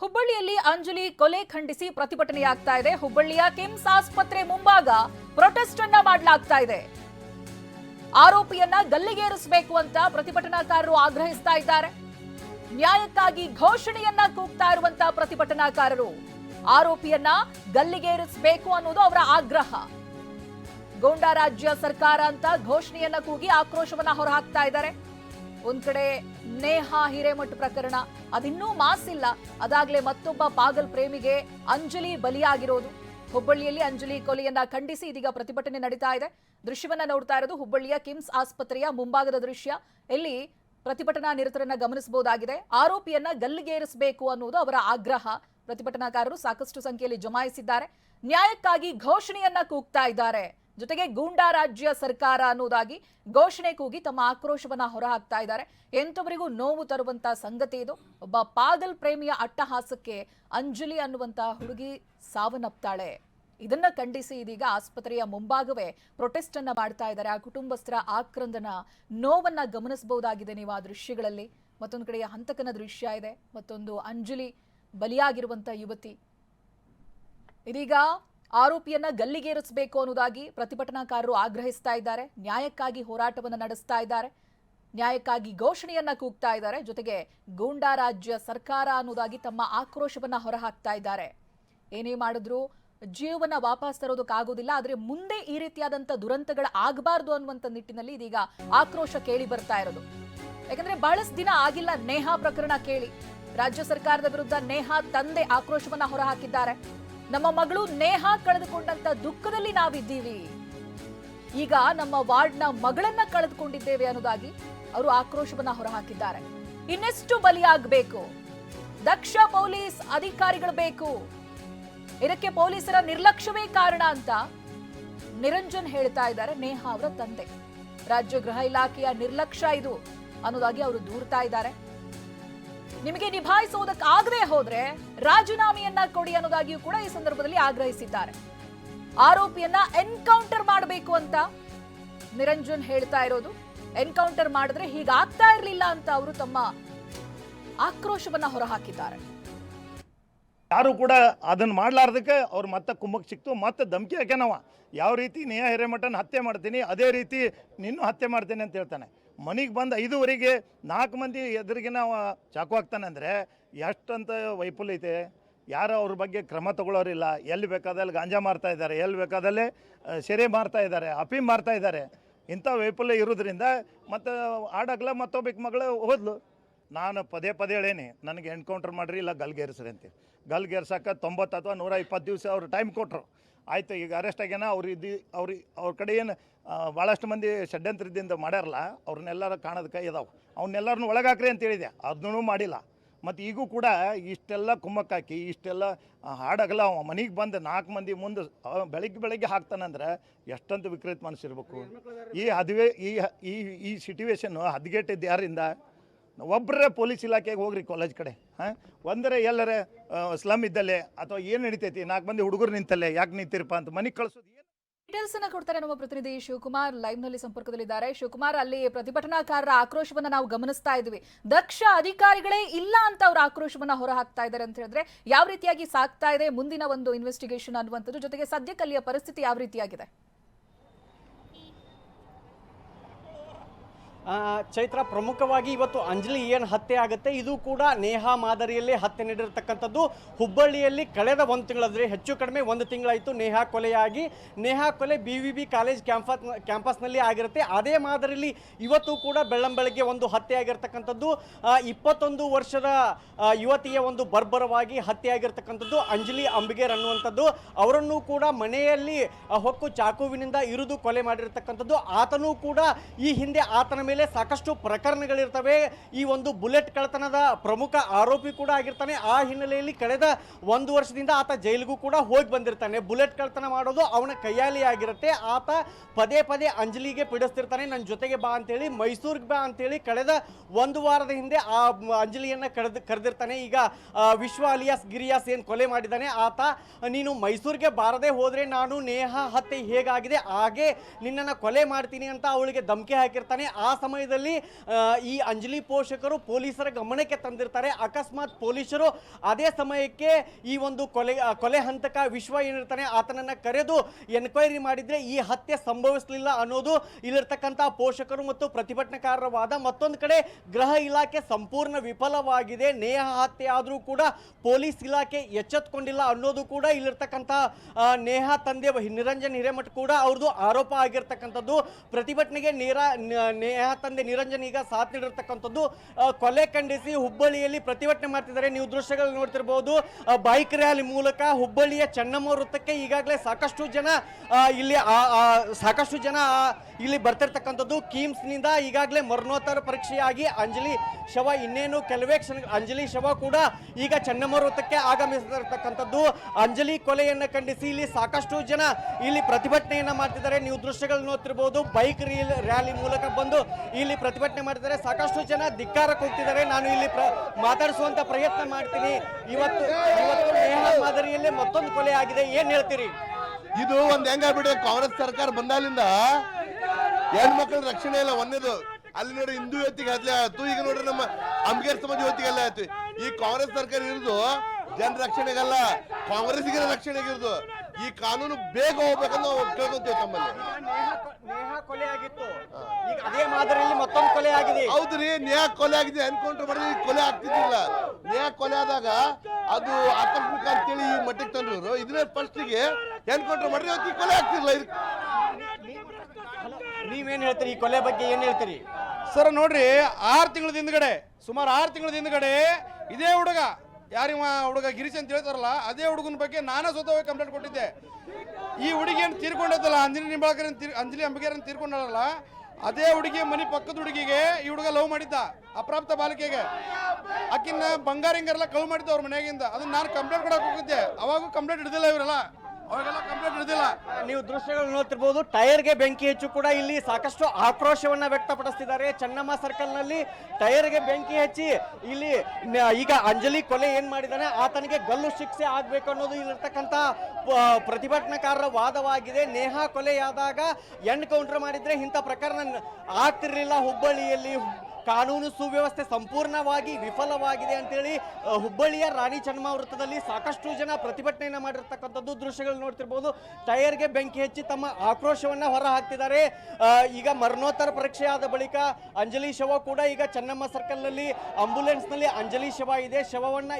ಹುಬ್ಬಳ್ಳಿಯಲ್ಲಿ ಅಂಜಲಿ ಕೊಲೆ ಖಂಡಿಸಿ ಪ್ರತಿಭಟನೆಯಾಗ್ತಾ ಇದೆ. ಹುಬ್ಬಳ್ಳಿಯ ಕಿಮ್ಸ್ ಆಸ್ಪತ್ರೆ ಮುಂಭಾಗ ಪ್ರೊಟೆಸ್ಟ್ ಅನ್ನ ಮಾಡಲಾಗ್ತಾ ಇದೆ. ಆರೋಪಿಯನ್ನ ಗಲ್ಲಿಗೇರಿಸಬೇಕು ಅಂತ ಪ್ರತಿಭಟನಾಕಾರರು ಆಗ್ರಹಿಸ್ತಾ ಇದ್ದಾರೆ. ನ್ಯಾಯಕ್ಕಾಗಿ ಘೋಷಣೆಯನ್ನ ಕೂಗ್ತಾ ಇರುವಂತ ಪ್ರತಿಭಟನಾಕಾರರು ಆರೋಪಿಯನ್ನ ಗಲ್ಲಿಗೇರಿಸಬೇಕು ಅನ್ನೋದು ಅವರ ಆಗ್ರಹ. ಗೋಂಡಾ ರಾಜ್ಯ ಸರ್ಕಾರ ಅಂತ ಘೋಷಣೆಯನ್ನ ಕೂಗಿ ಆಕ್ರೋಶವನ್ನ ಹೊರಹಾಕ್ತಾ ಇದ್ದಾರೆ. ಒಂದ್ ಕಡೆ ನೇಹಾ ಹಿರೇಮಠ ಪ್ರಕರಣ, ಅದಿನ್ನೂ ಮಾಸಿಲ್ಲ. ಅದಾಗ್ಲೇ ಮತ್ತೊಬ್ಬ ಪಾಗಲ್ ಪ್ರೇಮಿಗೆ ಅಂಜಲಿ ಬಲಿಯಾಗಿರೋದು. ಹುಬ್ಬಳ್ಳಿಯಲ್ಲಿ ಅಂಜಲಿ ಕೊಲೆಯನ್ನ ಖಂಡಿಸಿ ಇದೀಗ ಪ್ರತಿಭಟನೆ ನಡೀತಾ ಇದೆ. ದೃಶ್ಯವನ್ನ ನೋಡ್ತಾ ಇರೋದು ಹುಬ್ಬಳ್ಳಿಯ ಕಿಮ್ಸ್ ಆಸ್ಪತ್ರೆಯ ಮುಂಭಾಗದ ದೃಶ್ಯ. ಇಲ್ಲಿ ಪ್ರತಿಭಟನಾ ನಿರತರನ್ನ ಗಮನಿಸಬಹುದಾಗಿದೆ. ಆರೋಪಿಯನ್ನ ಗಲ್ಲಿಗೇರಿಸಬೇಕು ಅನ್ನೋದು ಅವರ ಆಗ್ರಹ. ಪ್ರತಿಭಟನಾಕಾರರು ಸಾಕಷ್ಟು ಸಂಖ್ಯೆಯಲ್ಲಿ ಜಮಾಯಿಸಿದ್ದಾರೆ. ನ್ಯಾಯಕ್ಕಾಗಿ ಘೋಷಣೆಯನ್ನ ಕೂಗ್ತಾ ಇದ್ದಾರೆ. ಜೊತೆಗೆ ಗೂಂಡಾ ರಾಜ್ಯ ಸರ್ಕಾರ ಅನ್ನೋದಾಗಿ ಘೋಷಣೆ ಕೂಗಿ ತಮ್ಮ ಆಕ್ರೋಶವನ್ನ ಹೊರಹಾಕ್ತಾ ಇದ್ದಾರೆ. ಎಂಥವರಿಗೂ ನೋವು ತರುವಂತ ಸಂಗತಿ ಇದು. ಒಬ್ಬ ಪಾಗಲ್ ಪ್ರೇಮಿಯ ಅಟ್ಟಹಾಸಕ್ಕೆ ಅಂಜಲಿ ಅನ್ನುವಂತ ಹುಡುಗಿ ಸಾವನ್ನಪ್ತಾಳೆ. ಇದನ್ನ ಖಂಡಿಸಿ ಇದೀಗ ಆಸ್ಪತ್ರೆಯ ಮುಂಭಾಗವೇ ಪ್ರೊಟೆಸ್ಟ್ ಅನ್ನ ಮಾಡ್ತಾ ಇದ್ದಾರೆ. ಆ ಕುಟುಂಬಸ್ಥರ ಆಕ್ರಂದನ, ನೋವನ್ನ ಗಮನಿಸಬಹುದಾಗಿದೆ ನೀವು ಆ ದೃಶ್ಯಗಳಲ್ಲಿ. ಮತ್ತೊಂದು ಕಡೆಯ ಹಂತಕನ ದೃಶ್ಯ ಇದೆ. ಮತ್ತೊಂದು ಅಂಜಲಿ ಬಲಿಯಾಗಿರುವಂತ ಯುವತಿ. ಇದೀಗ ಆರೋಪಿಯನ್ನ ಗಲ್ಲಿಗೇರಿಸಬೇಕು ಅನ್ನೋದಾಗಿ ಪ್ರತಿಭಟನಾಕಾರರು ಆಗ್ರಹಿಸ್ತಾ ಇದ್ದಾರೆ. ನ್ಯಾಯಕ್ಕಾಗಿ ಹೋರಾಟವನ್ನು ನಡೆಸ್ತಾ ಇದ್ದಾರೆ. ನ್ಯಾಯಕ್ಕಾಗಿ ಘೋಷಣೆಯನ್ನ ಕೂಗ್ತಾ ಇದ್ದಾರೆ. ಜೊತೆಗೆ ಗೂಂಡಾ ರಾಜ್ಯ ಸರ್ಕಾರ ಅನ್ನೋದಾಗಿ ತಮ್ಮ ಆಕ್ರೋಶವನ್ನ ಹೊರಹಾಕ್ತಾ ಇದ್ದಾರೆ. ಏನೇ ಮಾಡಿದ್ರು ಜೀವನ ವಾಪಸ್ ತರೋದಕ್ಕಾಗೋದಿಲ್ಲ. ಆದರೆ ಮುಂದೆ ಈ ರೀತಿಯಾದಂಥ ದುರಂತಗಳು ಆಗಬಾರ್ದು ಅನ್ನುವಂತ ನಿಟ್ಟಿನಲ್ಲಿ ಇದೀಗ ಆಕ್ರೋಶ ಕೇಳಿ ಬರ್ತಾ ಇರೋದು. ಯಾಕಂದ್ರೆ ಬಹಳಷ್ಟು ದಿನ ಆಗಿಲ್ಲ ನೇಹಾ ಪ್ರಕರಣ ಕೇಳಿ. ರಾಜ್ಯ ಸರ್ಕಾರದ ವಿರುದ್ಧ ನೇಹಾ ತಂದೆ ಆಕ್ರೋಶವನ್ನ ಹೊರಹಾಕಿದ್ದಾರೆ. ನಮ್ಮ ಮಗಳು ನೇಹಾ ಕಳೆದುಕೊಂಡಂತ ದುಃಖದಲ್ಲಿ ನಾವಿದ್ದೀವಿ. ಈಗ ನಮ್ಮ ವಾರ್ಡ್ನ ಮಗಳನ್ನ ಕಳೆದುಕೊಂಡಿದ್ದೇವೆ ಅನ್ನೋದಾಗಿ ಅವರು ಆಕ್ರೋಶವನ್ನ ಹೊರಹಾಕಿದ್ದಾರೆ. ಇನ್ನೆಷ್ಟು ಬಲಿಯಾಗಬೇಕು? ದಕ್ಷ ಪೊಲೀಸ್ ಅಧಿಕಾರಿಗಳು ಬೇಕು. ಇದಕ್ಕೆ ಪೊಲೀಸರ ನಿರ್ಲಕ್ಷ್ಯವೇ ಕಾರಣ ಅಂತ ನಿರಂಜನ್ ಹೇಳ್ತಾ ಇದ್ದಾರೆ ನೇಹಾ ಅವರ ತಂದೆ. ರಾಜ್ಯ ಗೃಹ ಇಲಾಖೆಯ ನಿರ್ಲಕ್ಷ್ಯ ಇದು ಅನ್ನೋದಾಗಿ ಅವರು ದೂರ್ತಾ ಇದ್ದಾರೆ. ನಿಮಗೆ ನಿಭಾಯಿಸುವುದಕ್ಕಾಗದೆ ಹೋದ್ರೆ ರಾಜೀನಾಮೆಯನ್ನ ಕೊಡಿ ಅನ್ನೋದಾಗಿಯೂ ಕೂಡ ಈ ಸಂದರ್ಭದಲ್ಲಿ ಆಗ್ರಹಿಸಿದ್ದಾರೆ. ಆರೋಪಿಯನ್ನ ಎನ್ಕೌಂಟರ್ ಮಾಡಬೇಕು ಅಂತ ನಿರಂಜನ್ ಹೇಳ್ತಾ ಇರೋದು. ಎನ್ಕೌಂಟರ್ ಮಾಡಿದ್ರೆ ಹೀಗಾಗ್ತಾ ಇರಲಿಲ್ಲ ಅಂತ ಅವರು ತಮ್ಮ ಆಕ್ರೋಶವನ್ನ ಹೊರಹಾಕಿದ್ದಾರೆ. ಯಾರು ಕೂಡ ಅದನ್ನು ಮಾಡ್ಲಾರ್ದಕ್ಕೆ ಅವ್ರು ಮತ್ತೆ ಕುಮ್ಮಕ್ಕೆ ಸಿಕ್ತು, ಮತ್ತೆ ಧಮಕಿ ಹಾಕ್ಯಾನವ. ಯಾವ ರೀತಿ ನೇಹ ಹಿರೇಮಠನ ಹತ್ಯೆ ಮಾಡ್ತೀನಿ, ಅದೇ ರೀತಿ ನಿನ್ನೂ ಹತ್ಯೆ ಮಾಡ್ತೀನಿ ಅಂತ ಹೇಳ್ತಾನೆ. ಮನೆಗೆ ಬಂದು ಐದುವರೆಗೆ ನಾಲ್ಕು ಮಂದಿ ಎದುರಿಗೆ ನಾವು ಚಾಕು ಹಾಕ್ತಾನೆ ಅಂದರೆ ಎಷ್ಟಂತ ವೈಫಲ್ಯ ಐತೆ. ಯಾರು ಅವ್ರ ಬಗ್ಗೆ ಕ್ರಮ ತಗೊಳ್ಳೋರಿಲ್ಲ ಎಲ್ಲಿ ಬೇಕಾದಲ್ಲಿ ಗಾಂಜಾ ಮಾರ್ತಾ ಇದ್ದಾರೆ, ಎಲ್ಲಿ ಬೇಕಾದಲ್ಲೇ ಸೆರೆ ಮಾರ್ತಾ ಇದ್ದಾರೆ, ಅಪಿ ಮಾರ್ತಾ ಇದ್ದಾರೆ. ಇಂಥ ವೈಫಲ್ಯ ಇರೋದ್ರಿಂದ ಮತ್ತು ಆಡಗ್ಲ ಮತ್ತೊಬ್ಬಕ್ಕೆ ಮಗಳು ಹೋದ್ಲು. ನಾನು ಪದೇ ಪದೇ ಹೇಳೇನಿ, ನನಗೆ ಎನ್ಕೌಂಟರ್ ಮಾಡಿರಿ, ಇಲ್ಲ ಗಲ್ಗೇರಿಸ್ರಿ ಅಂತ ಗಲ್ಗೇರ್ಸಕ್ಕೆ ತೊಂಬತ್ತು ಅಥವಾ ನೂರ ಇಪ್ಪತ್ತು ದಿವಸ ಅವ್ರು ಟೈಮ್ ಕೊಟ್ಟರು ಆಯಿತು, ಈಗ ಅರೆಸ್ಟ್ ಆಗ್ಯಾನ, ಅವ್ರು ಇದ್ದು ಅವ್ರಿಗೆ ಅವ್ರ ಕಡೆ ಏನು ಭಾಳಷ್ಟು ಮಂದಿ ಷಡ್ಯಂತ್ರದಿಂದ ಮಾಡ್ಯಾರಲ್ಲ, ಅವ್ರನ್ನೆಲ್ಲರ ಕಾಣೋದು ಕೈ ಇದಾವೆ ಅವನ್ನೆಲ್ಲರನ್ನೂ ಒಳಗಾಕ್ರಿ ಅಂತ ಹೇಳಿದೆ ಅದನ್ನೂ ಮಾಡಿಲ್ಲ. ಮತ್ತು ಈಗೂ ಕೂಡ ಇಷ್ಟೆಲ್ಲ ಕುಮ್ಮಕ್ಕಾಕಿ, ಇಷ್ಟೆಲ್ಲ ಹಾಡಗಲ್ಲ ಅವ ಮನೆಗೆ ಬಂದು ನಾಲ್ಕು ಮಂದಿ ಮುಂದೆ ಬೆಳಗ್ಗೆ ಬೆಳಿಗ್ಗೆ ಹಾಕ್ತಾನಂದ್ರೆ ಎಷ್ಟಂತ ವಿಕ್ರೀತ ಮನಸ್ಸಿರ್ಬೇಕು. ಈ ಹದಿವೆ, ಈ ಈ ಈ ಸಿಟುವೇಶನ್ನು ಹದಗೆಟ್ಟಿದ್ದು ಯಾರಿಂದ? ಒಬ್ಬರೇ ಪೊಲೀಸ್ ಇಲಾಖೆಗೆ ಹೋಗ್ರಿ ಕಾಲೇಜ್ ಕಡೆ, ಹಾಂ? ಒಂದರೆ ಎಲ್ಲರ ಸ್ಲಮ್ ಇದ್ದಲ್ಲೇ ಅಥವಾ ಏನು ನಡಿತೈತಿ, ನಾಲ್ಕು ಮಂದಿ ಹುಡುಗರು ನಿಂತಲ್ಲೇ ಯಾಕೆ ನಿಂತಿರಪ್ಪ ಅಂತ ಮನೆಗೆ ಕಳಿಸೋದು ಡೀಟೇಲ್ಸ್ ಅನ್ನ ಕೊಡ್ತಾರೆ ನಮ್ಮ ಪ್ರತಿನಿಧಿ ಶಿವಕುಮಾರ್ ಲೈವ್ನಲ್ಲಿ ಸಂಪರ್ಕದಲ್ಲಿದ್ದಾರೆ. ಶಿವಕುಮಾರ್, ಅಲ್ಲಿ ಪ್ರತಿಭಟನಾಕಾರರ ಆಕ್ರೋಶವನ್ನ ನಾವು ಗಮನಿಸ್ತಾ ಇದ್ವಿ. ದಕ್ಷ ಅಧಿಕಾರಿಗಳೇ ಇಲ್ಲ ಅಂತ ಅವ್ರ ಆಕ್ರೋಶವನ್ನ ಹೊರ ಹಾಕ್ತಾ ಇದ್ದಾರೆ ಅಂತ ಹೇಳಿದ್ರೆ ಯಾವ ರೀತಿಯಾಗಿ ಸಾಕ್ತಾ ಇದೆ ಮುಂದಿನ ಒಂದು ಇನ್ವೆಸ್ಟಿಗೇಷನ್ ಅನ್ನುವಂಥದ್ದು? ಜೊತೆಗೆ ಸದ್ಯಕ್ಕೆ ಅಲ್ಲಿಯ ಪರಿಸ್ಥಿತಿ ಯಾವ ರೀತಿಯಾಗಿದೆ? ಚೈತ್ರ ಪ್ರಮುಖವಾಗಿ ಇವತ್ತು ಅಂಜಲಿ ಏನು ಹತ್ಯೆ ಆಗುತ್ತೆ, ಇದು ಕೂಡ ನೇಹಾ ಮಾದರಿಯಲ್ಲಿ ಹತ್ಯೆ ನೀಡಿರ್ತಕ್ಕಂಥದ್ದು. ಹುಬ್ಬಳ್ಳಿಯಲ್ಲಿ ಕಳೆದ ಒಂದು ತಿಂಗಳಾದರೆ ಹೆಚ್ಚು ಕಡಿಮೆ ಒಂದು ತಿಂಗಳಾಯಿತು ನೇಹಾ ಕೊಲೆಯಾಗಿ. ನೇಹಾ ಕೊಲೆ B V B college campus ಕ್ಯಾಂಪಸ್ನಲ್ಲಿ ಆಗಿರುತ್ತೆ. ಅದೇ ಮಾದರಿಯಲ್ಲಿ ಇವತ್ತು ಕೂಡ ಬೆಳ್ಳಂಬೆಳಗ್ಗೆ ಒಂದು ಹತ್ಯೆ ಆಗಿರ್ತಕ್ಕಂಥದ್ದು. ಇಪ್ಪತ್ತೊಂದು ವರ್ಷದ ಯುವತಿಯ ಒಂದು ಬರ್ಬರವಾಗಿ ಹತ್ಯೆ ಆಗಿರ್ತಕ್ಕಂಥದ್ದು ಅಂಜಲಿ ಅಂಬಿಗೇರ್ ಅನ್ನುವಂಥದ್ದು. ಅವರನ್ನು ಕೂಡ ಮನೆಯಲ್ಲಿ ಹೊಕ್ಕು ಚಾಕುವಿನಿಂದ ಇರಿದು ಕೊಲೆ ಮಾಡಿರ್ತಕ್ಕಂಥದ್ದು. ಆತನೂ ಕೂಡ ಈ ಹಿಂದೆ ಆತನ ಮೇಲೆ ಸಾಕಷ್ಟು ಪ್ರಕರಣಗಳಿರ್ತವೆ. ಈ ಒಂದು ಬುಲೆಟ್ ಕಳ್ಳತನದ ಪ್ರಮುಖ ಆರೋಪಿ ಕೂಡ ಆಗಿರ್ತಾನೆ. ಆ ಹಿನ್ನೆಲೆಯಲ್ಲಿ ಕಳೆದ ಒಂದು ವರ್ಷದಿಂದ ಆತ ಜೈಲಿಗೂ ಕೂಡ ಹೋಗಿ ಬಂದಿರ್ತಾನೆ. ಬುಲೆಟ್ ಕಳ್ಳತನ ಮಾಡೋದು ಅವನ ಕೈಯಾಲಿ ಆಗಿರುತ್ತೆ. ಆತ ಪದೇ ಪದೇ ಅಂಜಲಿಗೆ ಪೀಡಿಸ್ತಿರ್ತಾನೆ. ನನ್ನ ಜೊತೆಗೆ ಬಾ ಅಂತೇಳಿ, ಮೈಸೂರಿಗೆ ಬಾ ಅಂತೇಳಿ ಕಳೆದ ಒಂದು ವಾರದ ಹಿಂದೆ ಆ ಅಂಜಲಿಯನ್ನು ಕರೆದು ಕರೆದಿರ್ತಾನೆ. ಈಗ ವಿಶ್ವ ಅಲಿಯಾಸ್ ಗಿರಿಯಾಸ್ ಏನು ಕೊಲೆ ಮಾಡಿದ್ದಾನೆ. ಆತ, ನೀನು ಮೈಸೂರಿಗೆ ಬಾರದೆ ಹೋದರೆ ನಾನು ನೇಹ, ಹತ್ಯೆ ಹೇಗಾಗಿದೆ? ಹಾಗೆ ನಿನ್ನನ್ನು ಕೊಲೆ ಮಾಡ್ತೀನಿ ಅಂತ ಅವಳಿಗೆ ಧಮಕಿ ಹಾಕಿರ್ತಾನೆ. ಆ ಸಮಯದಲ್ಲಿ ಈ ಅಂಜಲಿ ಪೋಷಕರು ಪೊಲೀಸರ ಗಮನಕ್ಕೆ ತಂದಿರ್ತಾರೆ. ಅಕಸ್ಮಾತ್ ಪೊಲೀಸರು ಅದೇ ಸಮಯಕ್ಕೆ ಈ ಒಂದು ಕೊಲೆ ಕೊಲೆ ಹಂತಕ ವಿಶ್ವ ಏನಿರ್ತಾನೆ ಆತನನ್ನ ಕರೆದು ಎನ್ಕ್ವೈರಿ ಮಾಡಿದ್ರೆ ಈ ಹತ್ಯೆ ಸಂಭವಿಸಲಿಲ್ಲ ಅನ್ನೋದು ಇಲ್ಲಿರ್ತಕ್ಕಂಥ ಪೋಷಕರು ಮತ್ತು ಪ್ರತಿಭಟನಾಕಾರರ ವಾದ ಮತ್ತೊಂದು ಕಡೆ ಗೃಹ ಇಲಾಖೆ ಸಂಪೂರ್ಣ ವಿಫಲವಾಗಿದೆ. ನೇಹ ಹತ್ಯೆ ಆದರೂ ಕೂಡ ಪೊಲೀಸ್ ಇಲಾಖೆ ಎಚ್ಚೆತ್ಕೊಂಡಿಲ್ಲ ಅನ್ನೋದು ಕೂಡ ಇಲ್ಲಿರ್ತಕ್ಕಂಥ ನೇಹ ತಂದೆ ನಿರಂಜನ್ ಹಿರೇಮಠ್ ಕೂಡ ಅವ್ರದ್ದು ಆರೋಪ ಆಗಿರ್ತಕ್ಕಂಥದ್ದು. ಪ್ರತಿಭಟನೆಗೆ ನೇರ ನೇಹ ತಂದೆ ನಿರಂಜನ್ ಈಗ ಸಾಥ್ ನೀಡಿರ್ತಕ್ಕಂಥದ್ದು ಕೊಲೆ ಖಂಡಿಸಿ ಹುಬ್ಬಳ್ಳಿಯಲ್ಲಿ ಪ್ರತಿಭಟನೆ ಮಾಡ್ತಿದ್ದಾರೆ. ನೀವು ದೃಶ್ಯಗಳು ನೋಡ್ತಿರ್ಬೋದು ಬೈಕ್ ರ್ಯಾಲಿ ಮೂಲಕ ಹುಬ್ಬಳ್ಳಿಯ ಚೆನ್ನಮ್ಮ ವೃತ್ತಕ್ಕೆ ಈಗಾಗಲೇ ಸಾಕಷ್ಟು ಜನ ಇಲ್ಲಿ ಸಾಕಷ್ಟು ಜನ ಇಲ್ಲಿ ಬರ್ತಿರ್ತಕ್ಕಂಥದ್ದು. ಕಿಮ್ಸ್ನಿಂದ ಈಗಾಗಲೇ ಮರಣೋತ್ತರ ಪರೀಕ್ಷೆಯಾಗಿ ಅಂಜಲಿ ಶವ, ಇನ್ನೇನು ಕೆಲವೇ ಕ್ಷಣ, ಅಂಜಲಿ ಶವ ಕೂಡ ಈಗ ಚೆನ್ನಮ್ಮ ವೃತ್ತಕ್ಕೆ ಆಗಮಿಸಿರ್ತಕ್ಕಂಥದ್ದು ಅಂಜಲಿ ಕೊಲೆಯನ್ನು ಖಂಡಿಸಿ ಇಲ್ಲಿ ಸಾಕಷ್ಟು ಜನ ಇಲ್ಲಿ ಪ್ರತಿಭಟನೆಯನ್ನ ಮಾಡ್ತಿದ್ದಾರೆ. ನೀವು ದೃಶ್ಯಗಳು ನೋಡ್ತಿರ್ಬೋದು ಬೈಕ್ ರೀಲ್ ರ್ಯಾಲಿ ಮೂಲಕ ಬಂದು ಇಲ್ಲಿ ಪ್ರತಿಭಟನೆ ಮಾಡ್ತಿದ್ದಾರೆ. ಸಾಕಷ್ಟು ಜನ ಧಿಕ್ಕಾರಕ್ಕೆ ಹೋಗ್ತಿದ್ದಾರೆ. ನಾನು ಇಲ್ಲಿ ಪ್ರ ಮಾತಾಡಿಸುವಂತ ಪ್ರಯತ್ನ ಮಾಡ್ತೀನಿ. ಇವತ್ತು ಇವತ್ತು ಮಾದರಿಯಲ್ಲೇ ಮತ್ತೊಂದು ಕೊಲೆ ಆಗಿದೆ. ಏನ್ ಹೇಳ್ತೀರಿ? ಇದು ಒಂದ್ ಬಿಡಿ ಕಾಂಗ್ರೆಸ್ ಸರ್ಕಾರ ಬಂದಾಗಿಂದ ಹೆಣ್ಮಕ್ಳ ರಕ್ಷಣೆ ಇಲ್ಲ, ಒಂದೇದು. ಅಲ್ಲಿ ನೋಡಿ ಹಿಂದೂ ಯುವತಿಗೆ ಅದ್ಲೇ ಆಯ್ತು. ಈಗ ನೋಡ್ರಿ ನಮ್ಮ ಅಂಬೇಡ್ಕರ್ ಸಮಾಜ ಯುವತಿಗೆ ಅಲ್ಲೇ ಆಯ್ತು. ಈ ಕಾಂಗ್ರೆಸ್ ಸರ್ಕಾರ ಇರೋದು ಜನ ರಕ್ಷಣೆಗಲ್ಲ ಕಾಂಗ್ರೆಸ್ಗೆ ರಕ್ಷಣೆಗೆ ಇರೋದು ಈ ಕಾನೂನು ಬೇಗ ಹೋಗ್ಬೇಕಂತ ನಾವು ಕೇಳ್ಕೊಂತೀವಿ ತಮ್ಮಲ್ಲಿ. ಈಗ ನೇಹ ಕೊಲೆ ಆಗಿತ್ತು. ಈಗ ಅದೇ ಮಾದರಿಯಲ್ಲಿ ಮತ್ತೊಂದು ಕೊಲೆ ಆಗಿದೆ. ಹೌದ್ರಿ ನ್ಯಾಯ ಕೊಲೆ ಆಗಿದೆ ಅನ್ಕೊಂಡ್ರೆ ಬರೀ ಕೊಲೆ ಆಗ್ತಿದ್ದಿಲ್ಲ. ನೇಹ ಕೊಲೆ ಆದಾಗ ಅದು ಆಕಸ್ಮಿಕ ಅಂತೇಳಿ ಈ ಮಟ್ಟಿಗೆ ತಂದ್ರು ಇದನ್ನೇ ಫಸ್ಟ್ಗೆ ಮಾಡಿದ್ರೆ ಇವತ್ತು ಈ ಕೊಲೆ ಆಗ್ತಿರ್ಲಿಲ್ಲ ಇದು ನೀವೇನ್ ಹೇಳ್ತೀರಿ? ಈ ಕೊಲೆ ಬಗ್ಗೆ ಏನ್ ಹೇಳ್ತೀರಿ? ಸರ್ ನೋಡ್ರಿ ಆರು ತಿಂಗಳ ಹಿಂದ್ಗಡೆ ಸುಮಾರು ಆರು ತಿಂಗಳ ಹಿಂದ್ಗಡೆ ಇದೇ ಹುಡುಗ ಯಾರಿವ ಹುಡುಗ ಗಿರೀಶ್ ಅಂತ ಹೇಳ್ತಾರಲ್ಲ, ಅದೇ ಹುಡುಗನ ಬಗ್ಗೆ ನಾನೇ ಸ್ವತಃ ಕಂಪ್ಲೇಂಟ್ ಕೊಟ್ಟಿದ್ದೆ. ಈ ಹುಡುಗಿ ಏನು ತೀರ್ಕೊಂಡದಲ್ಲ ಅಂಜಲಿ ನಿಂಬಾಳ್ಕರ್ ಅಂಜಲಿ ಅಂಬಿಗೇರನ್ನು ತೀರ್ಕೊಂಡಲ್ಲ ಅದೇ ಹುಡುಗಿ ಮನೆ ಪಕ್ಕದ ಹುಡುಗಿಗೆ ಈ ಹುಡುಗ ಲವ್ ಮಾಡಿದ್ದ, ಅಪ್ರಾಪ್ತ ಬಾಲಿಕೆಗೆ. ಆಕಿನ ಬಂಗಾರಿಂಗರೆಲ್ಲ ಕಳು ಮಾಡಿದ್ದ ಅವ್ರ ಮನೆಯಾಗಿಂದ ಅದನ್ನ ನಾನು ಕಂಪ್ಲೇಂಟ್ ಕೊಡಕ್ಕೆ ಹೋಗಿದ್ದೆ. ಅವಾಗೂ ಕಂಪ್ಲೇಂಟ್ ಹಿಡಿದಿಲ್ಲ ಇವರೆಲ್ಲ. ನೀವು ದೃಶ್ಯಗಳು ನೋಡ್ತಿರ್ಬೋದು, ಟೈರ್ಗೆ ಬೆಂಕಿ ಹೆಚ್ಚು ಕೂಡ ಇಲ್ಲಿ ಸಾಕಷ್ಟು ಆಕ್ರೋಶವನ್ನ ವ್ಯಕ್ತಪಡಿಸ್ತಿದ್ದಾರೆ. ಚೆನ್ನಮ್ಮ ಸರ್ಕಲ್ನಲ್ಲಿ ಟೈರ್ಗೆ ಬೆಂಕಿ ಹಚ್ಚಿ ಇಲ್ಲಿ ಈಗ ಅಂಜಲಿ ಕೊಲೆ ಏನ್ ಮಾಡಿದಾನೆ, ಆತನಿಗೆ ಗಲ್ಲು ಶಿಕ್ಷೆ ಆಗ್ಬೇಕು ಅನ್ನೋದು ಇಲ್ಲಿರ್ತಕ್ಕಂಥ ಪ್ರತಿಭಟನಾಕಾರರ ವಾದವಾಗಿದೆ. ನೇಹಾ ಕೊಲೆಯಾದಾಗ ಎನ್ಕೌಂಟರ್ ಮಾಡಿದ್ರೆ ಇಂಥ ಪ್ರಕರಣ ಆಗ್ತಿರ್ಲಿಲ್ಲ ಹುಬ್ಬಳ್ಳಿಯಲ್ಲಿ. ಕಾನೂನು ಸುವ್ಯವಸ್ಥೆ ಸಂಪೂರ್ಣವಾಗಿ ವಿಫಲವಾಗಿದೆ ಅಂತೇಳಿ ಹುಬ್ಬಳ್ಳಿಯ ರಾಣಿ ಚನ್ನಮ್ಮ ವೃತ್ತದಲ್ಲಿ ಸಾಕಷ್ಟು ಜನ ಪ್ರತಿಭಟನೆಯನ್ನು ಮಾಡಿರ್ತಕ್ಕಂಥದ್ದು ದೃಶ್ಯಗಳು ನೋಡ್ತಿರ್ಬೋದು. ಟೈರ್ಗೆ ಬೆಂಕಿ ಹಚ್ಚಿ ತಮ್ಮ ಆಕ್ರೋಶವನ್ನು ಹೊರ ಹಾಕ್ತಿದ್ದಾರೆ ಈಗ ಮರಣೋತ್ತರ ಪರೀಕ್ಷೆ ಆದ ಬಳಿಕ ಅಂಜಲಿ ಶವ ಕೂಡ ಈಗ ಚೆನ್ನಮ್ಮ ಸರ್ಕಲ್ನಲ್ಲಿ ಆಂಬುಲೆನ್ಸ್ನಲ್ಲಿ ಅಂಜಲಿ ಶವ ಇದೆ. ಶವವನ್ನ,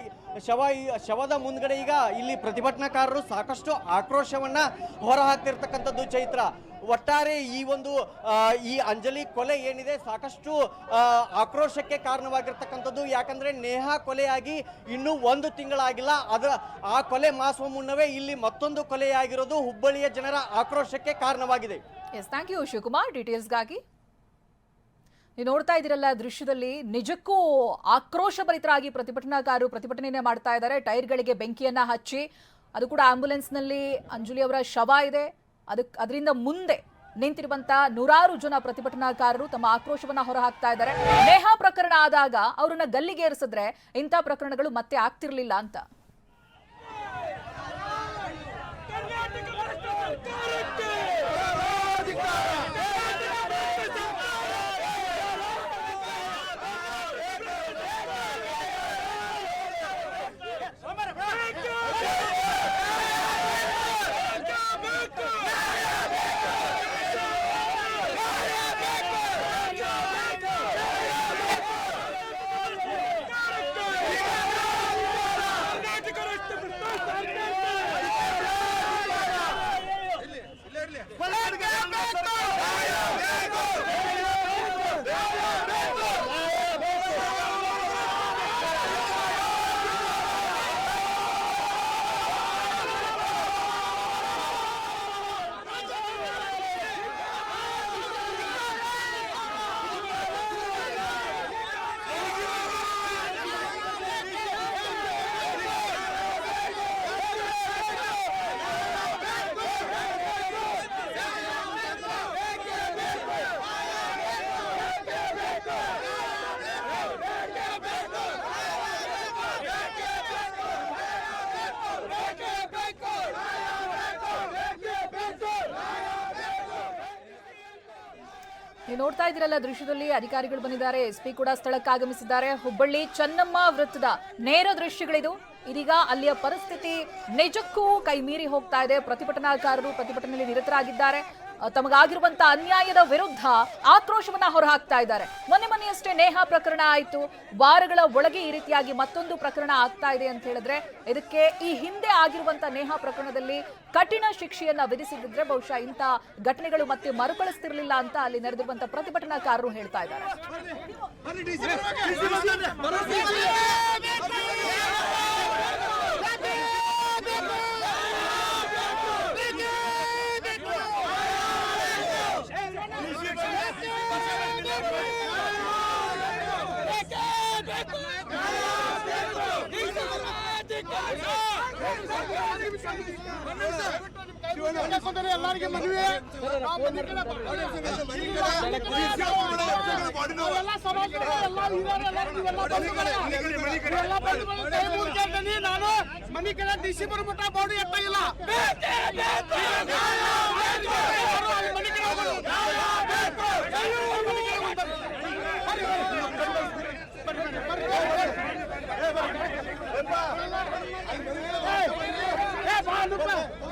ಶವ ಶವದ ಮುಂದ್ಗಡೆ ಈಗ ಇಲ್ಲಿ ಪ್ರತಿಭಟನಾಕಾರರು ಸಾಕಷ್ಟು ಆಕ್ರೋಶವನ್ನ ಹೊರ ಹಾಕ್ತಿರ್ತಕ್ಕಂಥದ್ದು ಚೈತ್ರ. ಒಟ್ಟಾರೆ ಈ ಒಂದು ಈ ಅಂಜಲಿ ಕೊಲೆ ಏನಿದೆ ಸಾಕಷ್ಟು ಆಕ್ರೋಶಕ್ಕೆ ಕಾರಣವಾಗಿರ್ತಕ್ಕಂಥದ್ದು. ಯಾಕಂದರೆ ನೇಹಾ ಕೊಲೆಯಾಗಿ ಇನ್ನೂ ಒಂದು ತಿಂಗಳಾಗಿಲ್ಲ. ಅದರ, ಆ ಕೊಲೆ ಮಾಸುವ ಮುನ್ನವೇ ಇಲ್ಲಿ ಮತ್ತೊಂದು ಕೊಲೆಯಾಗಿರೋದು ಹುಬ್ಬಳ್ಳಿಯ ಜನರ ಆಕ್ರೋಶಕ್ಕೆ ಕಾರಣವಾಗಿದೆ. Yes thank you Shivakumar. ಡೀಟೇಲ್ಸ್ಗಾಗಿ ನೀವು ನೋಡ್ತಾ ಇದ್ದೀರಲ್ಲ ದೃಶ್ಯದಲ್ಲಿ ನಿಜಕ್ಕೂ ಆಕ್ರೋಶಭರಿತರಾಗಿ ಪ್ರತಿಭಟನಾಕಾರರು ಪ್ರತಿಭಟನೆಯನ್ನ ಮಾಡ್ತಾ ಇದ್ದಾರೆ. ಟೈರ್ಗಳಿಗೆ ಬೆಂಕಿಯನ್ನ ಹಚ್ಚಿ, ಅದು ಕೂಡ ಆಂಬ್ಯುಲೆನ್ಸ್ನಲ್ಲಿ ಅಂಜಲಿ ಅವರ ಶವ ಇದೆ. ಅದಕ್ಕೆ ಅದರಿಂದ ಮುಂದೆ ನಿಂತಿರುವಂತ ನೂರಾರು ಜನ ಪ್ರತಿಭಟನಾಕಾರರು ತಮ್ಮ ಆಕ್ರೋಶವನ್ನ ಹೊರಹಾಕ್ತಾ ಇದ್ದಾರೆ. ನೇಹ ಪ್ರಕರಣ ಆದಾಗ ಅವರನ್ನ ಗಲ್ಲಿಗೇರಿಸಿದ್ರೆ ಇಂಥ ಪ್ರಕರಣಗಳು ಮತ್ತೆ ಆಗ್ತಿರ್ಲಿಲ್ಲ ಅಂತ. ನೀವು ನೋಡ್ತಾ ಇದ್ದೀರಲ್ಲ ದೃಶ್ಯದಲ್ಲಿ ಅಧಿಕಾರಿಗಳು ಬಂದಿದ್ದಾರೆ. ಎಸ್ ಪಿ ಕೂಡ ಸ್ಥಳಕ್ಕೆ ಆಗಮಿಸಿದ್ದಾರೆ. ಹುಬ್ಬಳ್ಳಿ ಚೆನ್ನಮ್ಮ ವೃತ್ತದ ನೇರ ದೃಶ್ಯಗಳಿದು. ಇದೀಗ ಅಲ್ಲಿಯ ಪರಿಸ್ಥಿತಿ ನಿಜಕ್ಕೂ ಕೈ ಮೀರಿ ಹೋಗ್ತಾ ಇದೆ. ಪ್ರತಿಭಟನಾಕಾರರು ಪ್ರತಿಭಟನೆಯಲ್ಲಿ ನಿರತರಾಗಿದ್ದಾರೆ. ತಮಗಾಗಿರುವಂತ ಅನ್ಯಾಯದ ವಿರುದ್ಧ ಆಕ್ರೋಶವನ್ನ ಹೊರಹಾಕ್ತಾ ಇದ್ದಾರೆ ಮೊನ್ನೆ ಮೊನ್ನೆಯಷ್ಟೇ ನೇಹ ಪ್ರಕರಣ ಆಯಿತು ವಾರಗಳ ಒಳಗೆ ಈ ರೀತಿಯಾಗಿ ಮತ್ತೊಂದು ಪ್ರಕರಣ ಆಗ್ತಾ ಇದೆ ಅಂತ ಹೇಳಿದ್ರೆ ಇದಕ್ಕೆ ಈ ಹಿಂದೆ ಆಗಿರುವಂತ ನೇಹ ಪ್ರಕರಣದಲ್ಲಿ ಕಠಿಣ ಶಿಕ್ಷೆಯನ್ನ ವಿಧಿಸಿದ್ರೆ ಬಹುಶಃ ಇಂಥ ಘಟನೆಗಳು ಮತ್ತೆ ಮರುಕಳಿಸ್ತಿರ್ಲಿಲ್ಲ ಅಂತ ಅಲ್ಲಿ ನಡೆದಿರುವಂತ ಪ್ರತಿಭಟನಾಕಾರರು ಹೇಳ್ತಾ ಇದ್ದಾರೆ ನಾನು ಮನಿ ಕಡೆ ಡಿಸಿ ಬರ್ಬಿಟ್ಟ ಬಾಡಿ ಎತ್ತ ಇಲ್ಲ ಕಡೆ ಹೋಗೋದು. Tá no pé!